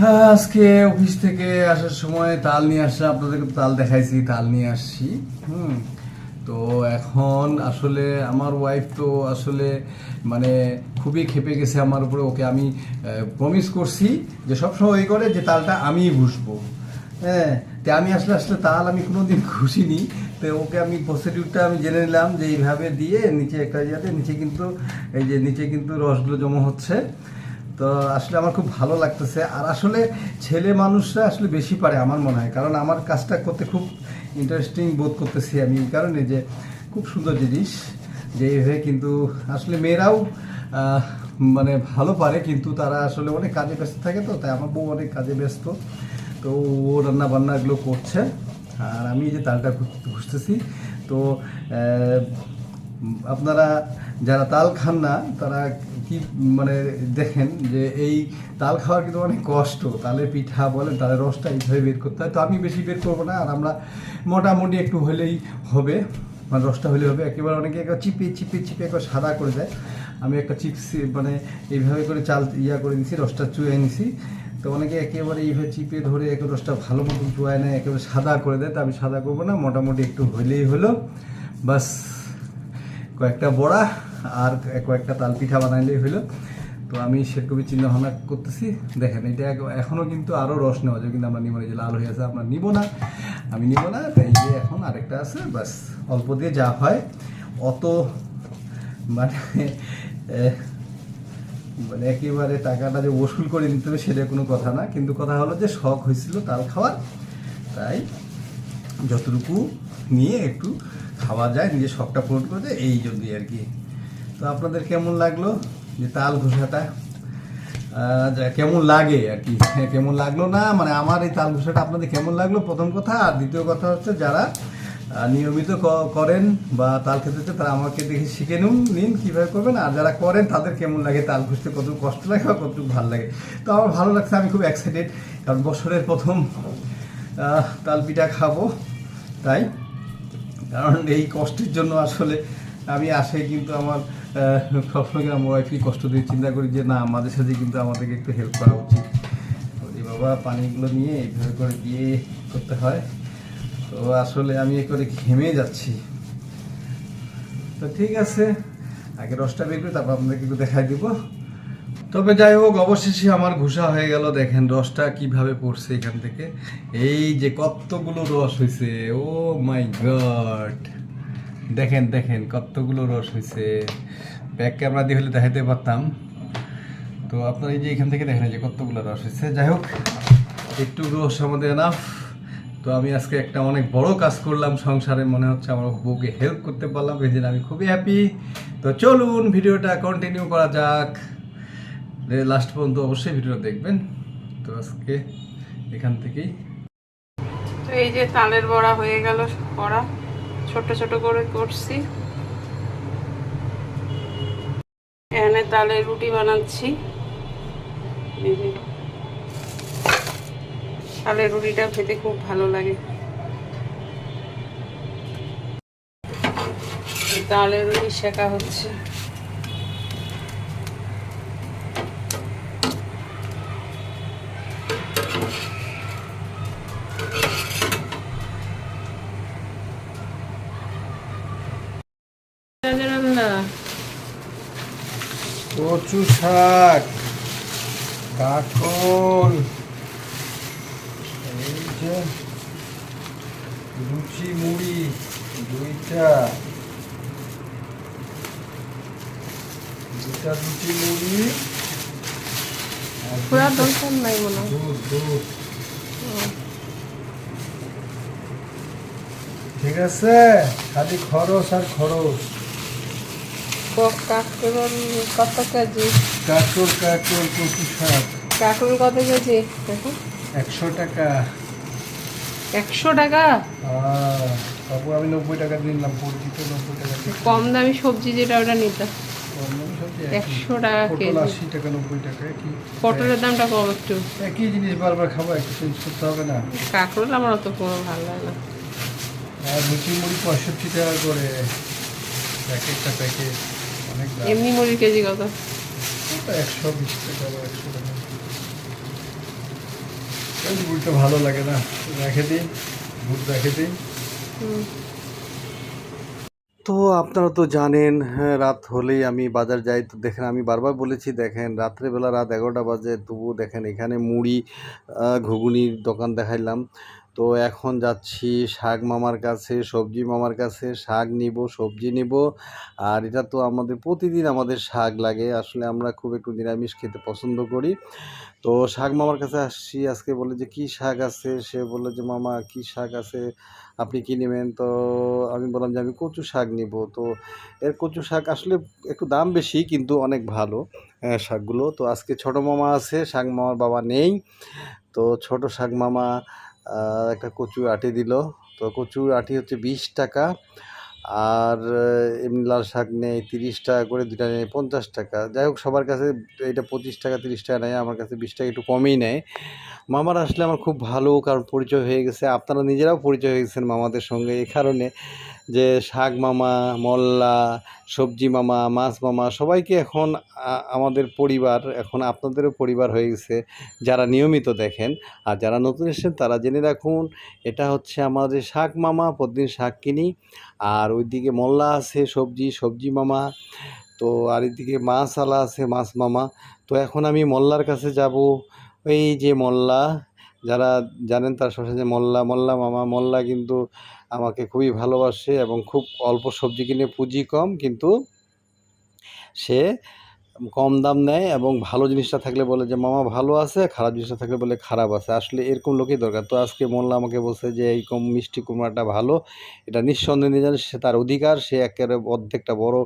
হ্যাঁ আজকে অফিস থেকে আসার সময় তাল নিয়ে আসছে আপনাদেরকে তাল দেখাইছি, তাল নিয়ে আসছি, হুম। তো এখন আসলে আমার ওয়াইফ তো আসলে মানে খুবই খেপে গেছে আমার উপরে, ওকে আমি প্রমিস করছি যে সবসময় ওই করে যে তালটা আমিই ঘুষবো। হ্যাঁ তো আমি আসলে আসলে তাল আমি কোনোদিন ঘুষিনি, তো ওকে আমি প্রসিডিউরটা আমি জেনে নিলাম যে এইভাবে দিয়ে নিচে একটা ইয়াতে নিচে কিন্তু, এই যে নিচে কিন্তু রসগুলো জমা হচ্ছে। তো আসলে আমার খুব ভালো লাগতেছে। আর আসলে ছেলে মানুষরা আসলে বেশি পারে আমার মনে হয়। কারণ আমার কাজটা করতে খুব ইন্টারেস্টিং বোধ করতেছি আমি এই কারণে যে খুব সুন্দর জিনিস যে এইভাবে কিন্তু আসলে মেয়েরাও মানে ভালো পারে কিন্তু তারা আসলে অনেক কাজে ব্যস্ত থাকে তো, তাই আমার বউ অনেক কাজে ব্যস্ত। তো ও রান্না বান্না এগুলো করছে। আর আমি যে তালটা ঘুষতেছি তো আপনারা যারা তাল খান না, তারা কি মানে দেখেন যে এই তাল খাওয়ার কিন্তু অনেক কষ্ট। তালের পিঠা বলেন, তালের রসটা এইভাবে বের করতে হয়। তো আমি বেশি বের করব না, আর আমরা মোটামুটি একটু হলেই হবে। মানে রসটা হলে হবে। একেবারে অনেকে একবার চিপে চিপে চিপে একবার সাদা করে দেয়। আমি একটা চিপস মানে এইভাবে করে চাল ইয়া করে দিছি রসটা চুয়ে নিছি। তো অনেকে একেবারে এইভাবে চিপে ধরে একে রসটা ভালো মতন চুয়ায় নেয়, একেবারে সাদা করে দেয়। তো আমি সাদা করব না, মোটামুটি একটু হলেই হলো। বাস। কয়েকটা বড়া আর কয়েকটা তাল পিঠা বানাইলেই হলো তো আমি সেরকমই চিন্তা ভাবনা করতেছি। দেখেন, এটা এখনও কিন্তু আরও রস নেওয়া যায়, কিন্তু আমরা নিব যে লাল হয়ে আছে, আমরা নিব না। আমি নিব না তাই যে এখন আরেকটা আছে বাস অল্প দিয়ে যা হয়। অত মানে মানে একেবারে টাকাটা যে ওসুল করে নিতে হবে সেটা কোনো কথা না, কিন্তু কথা হলো যে শখ হয়েছিল তাল খাওয়ার। তাই যতটুকু নিয়ে একটু খাওয়া যায় নিজের শখটা পূরণ করে দেয় এই জন্যই আর কি। তো আপনাদের কেমন লাগল? যে তাল ঘোষাটা? কেমন লাগে আর কি? হ্যাঁ, কেমন লাগল না? মানে আমার এই তাল ঘোষাটা আপনাদের কেমন লাগল? প্রথম কথা। আর দ্বিতীয় কথা হচ্ছে যারা নিয়মিত করেন বা তাল খেতে তারা আমাকে দেখে শিখে নিন নিন কীভাবে করবেন। আর যারা করেন তাদের কেমন লাগে তাল ঘুষতে? কতটুকু কষ্ট লাগে বা কতটুকু ভালো লাগে? তো আমার ভালো লাগছে আমি খুব এক্সাইটেড কারণ বছরের প্রথম তাল পিঠা খাব তাই। কারণ এই কষ্টের জন্য আসলে আমি আসে কিন্তু আমার সবসময় আমার ওয়াইফই কষ্ট দিয়ে চিন্তা করি যে না, আমাদের সাথে কিন্তু আমাদেরকে একটু হেল্প করা উচিত। এই বাবা পানিগুলো নিয়ে এইভাবে করে দিয়ে করতে হয়। তো আসলে আমি এ করে ঘেমে যাচ্ছি। তো ঠিক আছে, আগে রসটা বের করে তারপর আপনাদেরকে একটু দেখাই দিব। তবে যাই হোক, অবশেষে আমার ঘুষা হয়ে গেল। দেখেন রসটা কীভাবে পড়ছে এখান থেকে। এই যে কতগুলো রস হয়েছে ও মাই গড। দেখেন দেখেন, কতগুলো রস হয়েছে ব্যাক ক্যামেরা দিয়ে হলে দেখাতে পারতাম। তো আপনার এই যে এখান থেকে দেখেন যে কতগুলো রস হয়েছে যাই হোক, একটু রস আমাদের এনাফ তো আমি আজকে একটা অনেক বড় কাজ করলাম সংসারে, মনে হচ্ছে আমার বউকে হেল্প করতে পারলাম। এই আমি খুবই হ্যাপি তো চলুন, ভিডিওটা কন্টিনিউ করা যাক। লাস্ট পর্যন্ত অবশ্যই ভিডিও দেখবেন। তো আজকে এখান থেকেই। তো এই যে তালের বড়া হয়ে গেল বড়া ছোট ছোট করে করছি। এখানে তালের রুটি বানাচ্ছি। তালের রুটিটা খেতে খুব ভালো লাগে। তালের রুটি শেখা হচ্ছে। রান্না কচু শাক। কাকল এই যে লুচি মুড়ি দুইটা। দুইটা লুচি মুড়ি। পুরা দরকার নাই মনে হয়। দুধ দুধ ঠিক আছে? খালি খরচ আর খরচ। কাকরল কত কেজি? কাকল কাকল কচু শাক। কাকরল কত কেজি? একশো টাকা। একশো টাকা? বাবু আমি নব্বই টাকা নিলাম পরিচিত নব্বই টাকা কম দামি সবজি যেটা ওটা নিতে। কম দামি সবজি একই। একশো টাকা পটল আশি টাকা নব্বই টাকা কি পটলের দামটা কম একটু। একই জিনিস বারবার খাব একটু চেঞ্জ করতে হবে না। কাকরল আমার অত কোনো ভালো লাগে না। আর লুচি মুড়ি পঁয়ষট্টি টাকা করে। প্যাকেটটা প্যাকেট। এমনি মুড়ির কেজি কত? একশো বিশ টাকা বা একশো টাকা। বুটটা ভালো লাগে না। রেখে দিই রেখে দিই। তো আপনারা তো জানেন হ্যাঁ, রাত হলেই আমি বাজার যাই। তো দেখেন আমি বারবার বলেছি দেখেন রাত্রেবেলা রাত এগারোটা বাজে তবু দেখেন এখানে মুড়ি ঘুগুনির দোকান দেখাইলাম। তো এখন যাচ্ছি শাক মামার কাছে, সবজি মামার কাছে, শাক নিব, সবজি নিব। আর এটা তো আমাদের প্রতিদিন আমাদের শাক লাগে, আসলে আমরা খুব একটু নিরামিষ খেতে পছন্দ করি। তো শাক মামার কাছে আসছি, আজকে বলে যে, কি শাক আছে? সে বলল যে, মামা, কি শাক আছে? আপনি কি নেবেন? তো আমি বললাম যে, আমি কচু শাক নিব। তো এর কচু শাক আসলে একটু দাম বেশি, কিন্তু অনেক ভালো শাকগুলো। তো আজকে ছোট মামা আছে, শাক মামার বাবা নেই। তো ছোট শাক মামা একটা কচুর আটি দিল। তো কচুর আটি হচ্ছে বিশ টাকা আর এমনি লাল শাক নেয় তিরিশ টাকা করে দুটা নেই পঞ্চাশ টাকা। যাই হোক, সবার কাছে এটা পঁচিশ টাকা, তিরিশ টাকা নেয়, আমার কাছে বিশ টাকা একটু কমই নেয়। মামার আসলে আমার খুব ভালো কারণ পরিচয় হয়ে গেছে। আপনারা নিজেরাও পরিচয় হয়ে গেছেন মামাদের সঙ্গে এই কারণে। যে শাক মামা, মল্লা, সবজি মামা, মাছ মামা, সবাইকে এখন আমাদের পরিবার, এখন আপনাদেরও পরিবার হয়ে গেছে, যারা নিয়মিত দেখেন আর যারা নতুন এসেছেন তারা জেনে রাখুন, এটা হচ্ছে আমাদের শাক মামা, প্রতিদিন শাক কিনি, আর ওইদিকে মল্লা আছে, সবজি সবজি মামা, তো আর এদিকে মাছ আলা আছে, মাছ মামা, তো এখন আমি মল্লার কাছে যাব, এই যে মল্লা যারা জানেন তার যে মল্লা মল্লা মামা, মল্লা কিন্তু আমাকে খুবই ভালোবাসে এবং খুব অল্প সবজি কিনে পুঁজি কম, কিন্তু সে কম দাম নেয় এবং ভালো জিনিসটা থাকলে বলে যে, মামা ভালো আছে, খারাপ জিনিসটা থাকলে বলে খারাপ আছে। আসলে এরকম লোকই দরকার। তো আজকে মোল্লা আমাকে বলছে যে, এই কম মিষ্টি কুমড়াটা ভালো। এটা নিঃসন্দেহে নিয়ে যান, সে তার অধিকার, সে একেবারে অর্ধেকটা বড়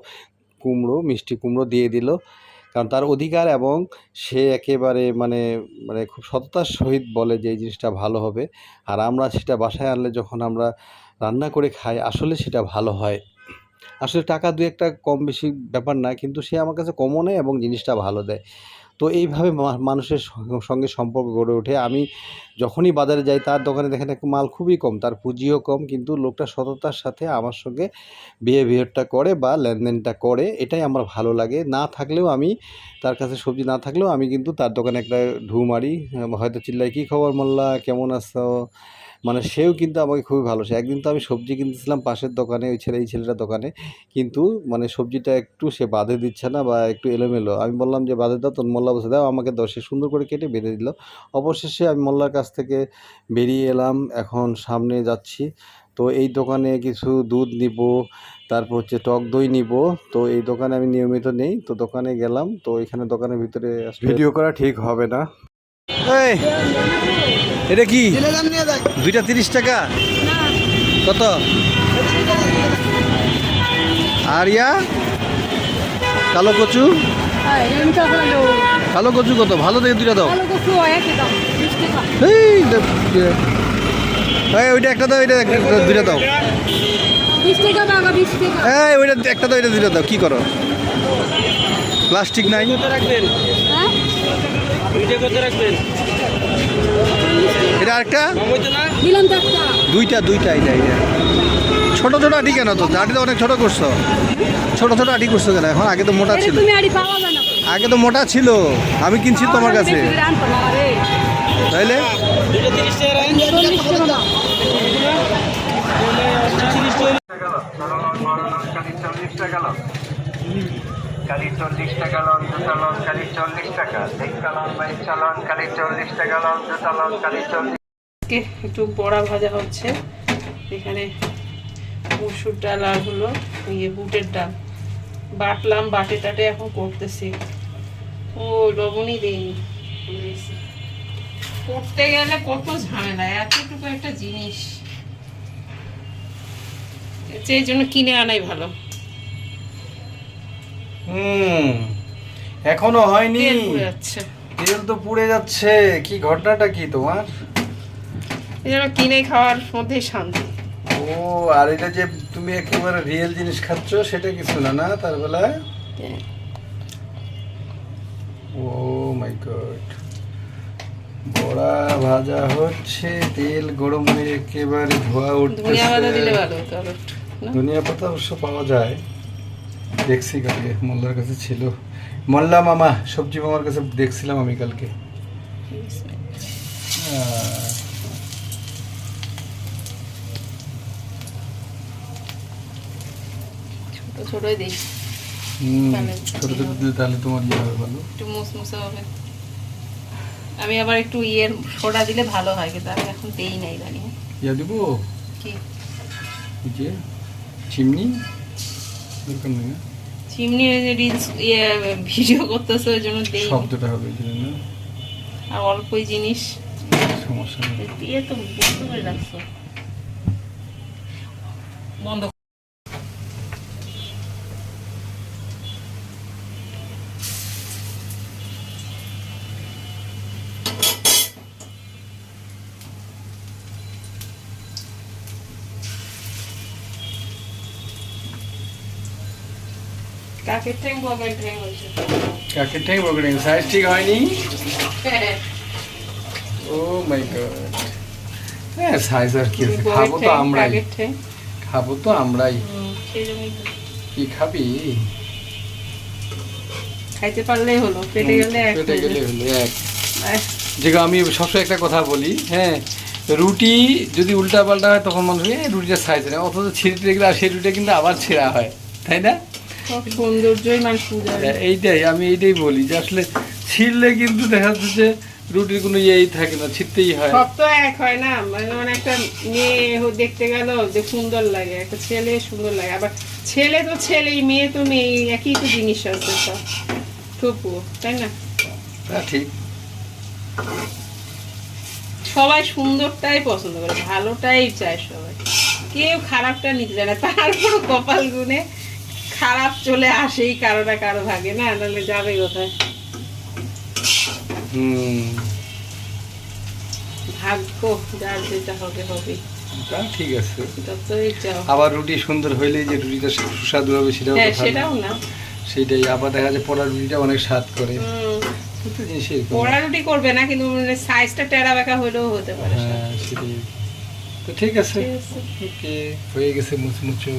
কুমড়ো, মিষ্টি কুমড়ো দিয়ে দিল। কারণ তার অধিকার এবং সে একেবারে মানে মানে খুব সততার সহিত বলে যে এই জিনিসটা ভালো হবে। আর আমরা সেটা বাসায় আনলে যখন আমরা রান্না করে খাই, আসলে সেটা ভালো হয়। আসলে টাকা দু একটা কম বেশি ব্যাপার না, কিন্তু সে আমার কাছে কমও নেয় এবং জিনিসটা ভালো দেয়। তো এইভাবে মানুষের সঙ্গে- সম্পর্ক গড়ে ওঠে। আমি যখনই বাজারে যাই, তার দোকানে দেখেন একটু মাল খুবই কম, তার পুঁজিও কম, কিন্তু লোকটা সততার সাথে আমার সঙ্গে বিহেভিয়ারটা করে বা লেনদেনটা করে, এটাই আমার ভালো লাগে। না থাকলেও আমি তার কাছে সবজি না থাকলেও আমি কিন্তু তার দোকানে একটা ঢু মারি। হয়তো চিল্লাই কী খবর মোল্লা? কেমন আছো? মানে সেও কিন্তু আমাকে খুবই ভালোবাসে একদিন তো আমি সবজি কিনতেছিলাম পাশের দোকানে, ওই ছেলে, এই ছেলেটার দোকানে। কিন্তু মানে সবজিটা একটু সে বাঁধে দিচ্ছে না বা একটু এলোমেলো। আমি বললাম যে বাঁধে দাও, তোর মোল্লা বসে দাও। আমাকে সে সুন্দর করে কেটে বেঁধে দিল। অবশেষে আমি মোল্লার কাছ থেকে বেরিয়ে এলাম। এখন সামনে যাচ্ছি। তো এই দোকানে কিছু দুধ নিব, তারপর হচ্ছে টক দই নিব। তো এই দোকানে আমি নিয়মিত নেই। তো দোকানে গেলাম। তো এখানে দোকানের ভিতরে ভিডিও করা ঠিক হবে না। এই এটা কি? দুইটা তিরিশ টাকা? কত? আর ইয়া কালো কচু? কালো কচু কত? ভালো দেখে দুইটা দাও। এই ওইটা একটা দাও ওইটা দুইটা দাও। এই ওইটা একটা দাও ওইটা দুইটা দাও কি করো? প্লাস্টিক নাই? এটা আরেকটা দুইটা দুইটা এটা এটা ছোট ছোট আটি কেন তো? আটি তো অনেক ছোট করছ। ছোট ছোট আটি করছ কেন? এখন আগে তো মোটা ছিল। আগে তো মোটা ছিল। আমি কিনছি তোমার কাছে তাইলে চল্লিশ টাকা দাও। কালি চল্লিশ টাকা লন জুতা লন কালি চল্লিশ টাকা দেখা লন বাইক চালন কালি চল্লিশ টাকা লন জুতা লন কালি চল্লিশ আজকে একটু বড়া ভাজা হচ্ছে। এখানে মসুর ডাল আর হলো ইয়ে বুটের ডাল। বাটলাম বাটে টাটে এখন করতেছি। ও লবণই দেয়নি। করতে গেলে কত ঝামেলা এতটুকু একটা জিনিস। সেই জন্য কিনে আনাই ভালো। হুম এখনও হয়নি। তেল তো পুড়ে যাচ্ছে। কি ঘটনাটা কি তোমার? এই কিনে খাওয়ার মধ্যেই শান্তি। ও আর এটা যে তুমি একেবারে রিয়েল জিনিস খাচ্ছ সেটা কিছু না না? তার বেলায় ও মাই গড বড়া ভাজা হচ্ছে তেল গরম হয়ে একেবারে ধোয়া ধনিয়া পাতা দিলে ভালো হতো আরও একটু, না? ধনিয়া পাতা অবশ্য পাওয়া যায়। দেখছি কালকে মোল্লার কাছে ছিল। মোল্লা মামা সবজি মামার কাছে দেখছিলাম আমি কালকে। আহ, ছোট ছোটই দিই। ছোট ছোট দিলে তাহলে তোমার ইয়ে হবে ভালো। একটু মুসমুসে হবে। আমি আবার একটু ইয়ের সোডা দিলে ভালো হয় কিন্তু আমি এখন দেই নাই জানি। ইয়া দিব? কি? যে চিমনি? দরকার নেই না? চিমনি রিলস ইয়ে ভিডিও করতেছে ওই জন্য দেই। শব্দটা হবে এই জন্য। আর অল্পই জিনিস। সমস্যা দিয়ে তো বুঝতে করে রাখছো। বন্ধ কাকের ঠ্যাং বগের ঠ্যাং হয়েছে? কাকে ঠিক বকড়ে সাইজ ঠিক হয়নি? ও মাই গড। হ্যাঁ সাইজ আর কি আছে? খাব তো আমরাই। খাব তো আমরাই। কি খাবি? খাইতে পারলেই হলো পেটে গেলে এক পেটে গেলে হলো এক। আহ, আমি সবসময় একটা কথা বলি হ্যাঁ রুটি যদি উল্টা পাল্টা হয় তখন মানুষ রুটিটা সাইজ নেই। অথচ ছিঁড়ে দেখলে আর সেই রুটিটা কিন্তু আবার ছেঁড়া হয় তাই না? সৌন্দর্যই মানুষ পূজা হ্যাঁ, এইটাই আমি এইটাই বলি যে আসলে ছিঁড়লে কিন্তু দেখা যাচ্ছে যে রুটির কোনো ইয়েই থাকে না হয়। সব তো এক হয় না মানে মানে একটা মেয়ে দেখতে গেল যে সুন্দর লাগে একটা ছেলে সুন্দর লাগে আবার ছেলে তো ছেলেই মেয়ে তো মেয়ে একই তো জিনিস আছে সব। টুপু তাই না? তা ঠিক। সবাই সুন্দরটাই পছন্দ করে ভালোটাই চায় সবাই। কেউ খারাপটা নিতে চায় না তারপর কপাল গুনে খারাপ চলে আসেই কারও না কারও ভাগে না? নাহলে যাবে কোথায়? হুম। ভাগ্য যার যেটা হবে হবে। তা ঠিক আছে। আবার রুটি সুন্দর হইলে যে রুটিটা সুস্বাদু হবে সেটাও তো হ্যাঁ। সেটাও না। সেটাই আবার দেখা যায় পোড়া রুটিটা অনেক স্বাদ করে। পোড়া রুটি করবে না কিন্তু মানে সাইজটা টেরা বেঁকা হলেও হতে পারে। হ্যাঁ সেটাই। তো ঠিক আছে। ঠিক আছে। ওকে হয়ে গেছে মুচমুচু।